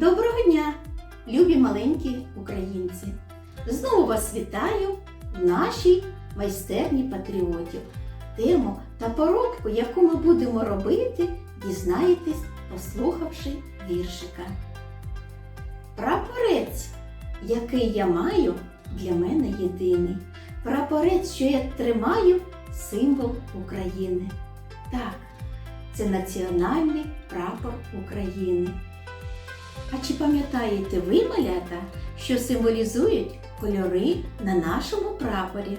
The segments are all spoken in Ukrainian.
Доброго дня, любі маленькі українці! Знову вас вітаю в нашій майстерні патріотів. Тему та поробку, яку ми будемо робити, дізнаєтесь, послухавши віршика. Прапорець, який я маю, для мене єдиний. Прапорець, що я тримаю, символ України. Так, це національний прапор України. А чи пам'ятаєте ви, малята, що символізують кольори на нашому прапорі?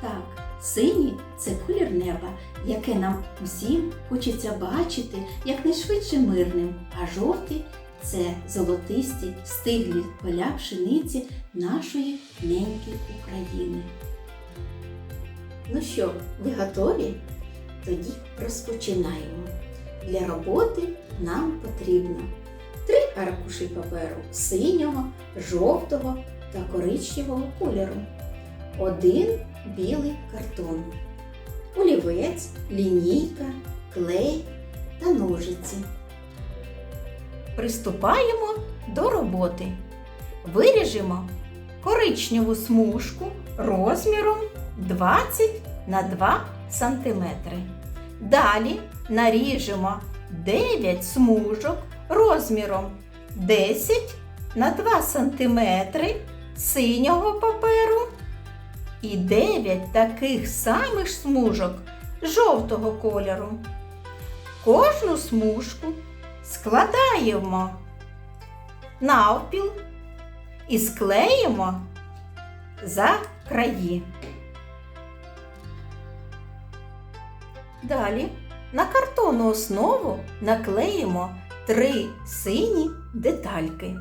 Так, синій це колір неба, яке нам усім хочеться бачити якнайшвидше мирним, а жовтий це золотисті стиглі поля пшениці нашої неньки України. Ну що, ви готові? Тоді розпочинаємо. Для роботи нам потрібно аркуші паперу синього, жовтого та коричневого кольору, один білий картон, олівець, лінійка, клей та ножиці. Приступаємо до роботи. Виріжемо коричневу смужку розміром 20 на 2 см. Далі наріжемо 9 смужок розміром 10 на 2 см синього паперу і 9 таких самих смужок жовтого кольору. Кожну смужку складаємо навпіл і склеїмо за краї. Далі на картонну основу наклеїмо три сині детальки.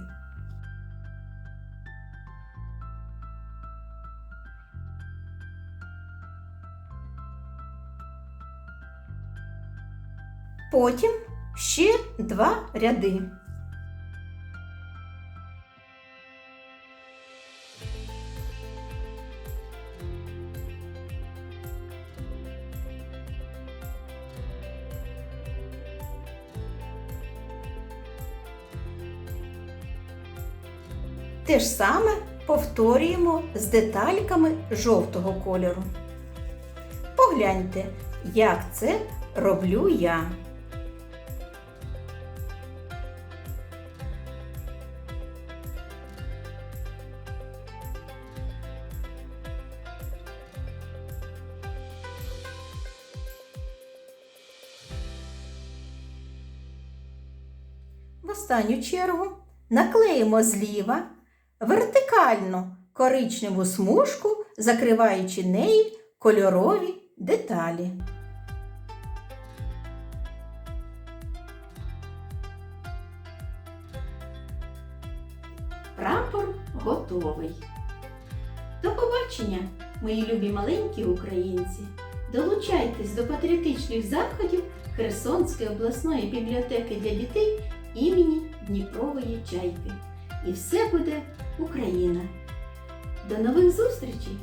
Потім ще два ряди. Те ж саме повторюємо з детальками жовтого кольору. Погляньте, як це роблю я. В останню чергу наклеїмо зліва вертикально коричневу смужку, закриваючи нею кольорові деталі. Прапор готовий. До побачення, мої любі маленькі українці! Долучайтесь до патріотичних заходів Херсонської обласної бібліотеки для дітей імені Дніпрової Чайки. І все буде Україна. До нових зустрічей!